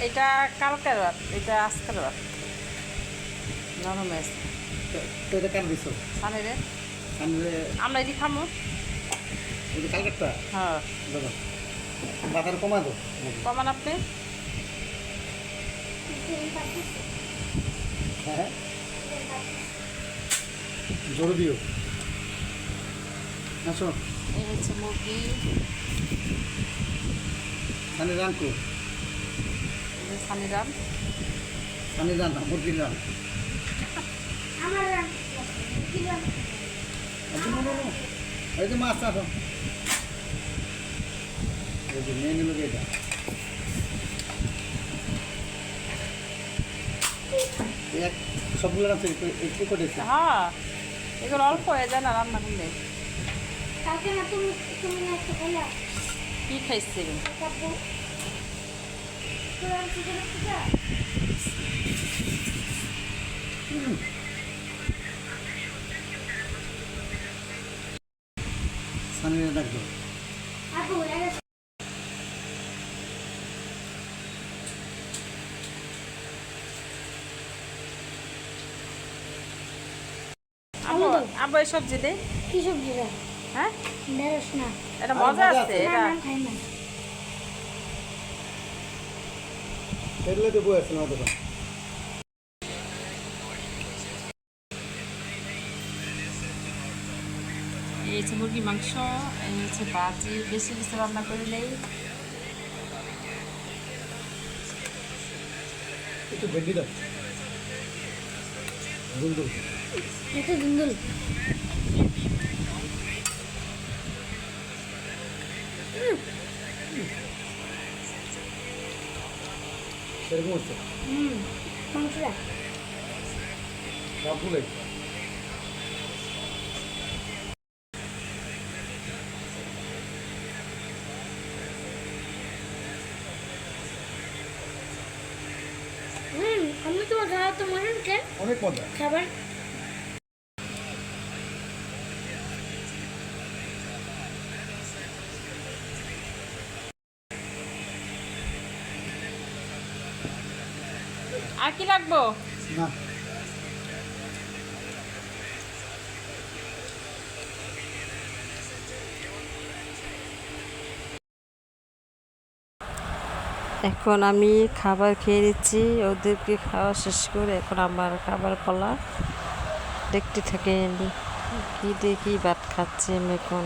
এটা কালকের ভাত এটা আজকের ভাত নরম আছে তো- তো এটা কেন দিছো? সানি রে আমরা এটি খামো। কালকেরটা? হ্যাঁ। বাজার কমা কমান আপনি। হ্যাঁ। জোর দিও। আসো এই হচ্ছে মুরগি। সানি রান কো এই যে সানি রাম সানি রান না মুরগির রান রান রান এই যে মাছ আসো। এই যে মেয়ে নিল এটা সবগুলো আছে একটু করেছে হ্যাঁ এগুলো অল্প হয়ে যায় না রান্না করলে। না তুমি তুমি না একটু কি খাইছে কাপু কোরআন থেকে রাখতে সানি ডাক দাও আপু এটা আবু এই সবজি দে কি সবজি রে? হ্যাঁ? ঢেঁড়স না। এটা মজা আছে আছে। এটা। খাই না। এগুলো তো বই না দোকান এই হচ্ছে মুরগি মাংস এই হচ্ছে বাজি। বেশি কিছু রান্না করলেই একটু ভেন্ডি দাও। দুল দুল। দুন্দুল সেরকম হচ্ছে? মাংসটা। সবগুলোই অনেক মজা। খাবার আর কি লাগবো? না। এখন আমি খাবার খেয়ে নিচ্ছি ওদেরকে খাওয়া শেষ করে এখন আমার খাবার পালা। দেখতে থাকে কি দেখি ভাত খাচ্ছি আমি এখন।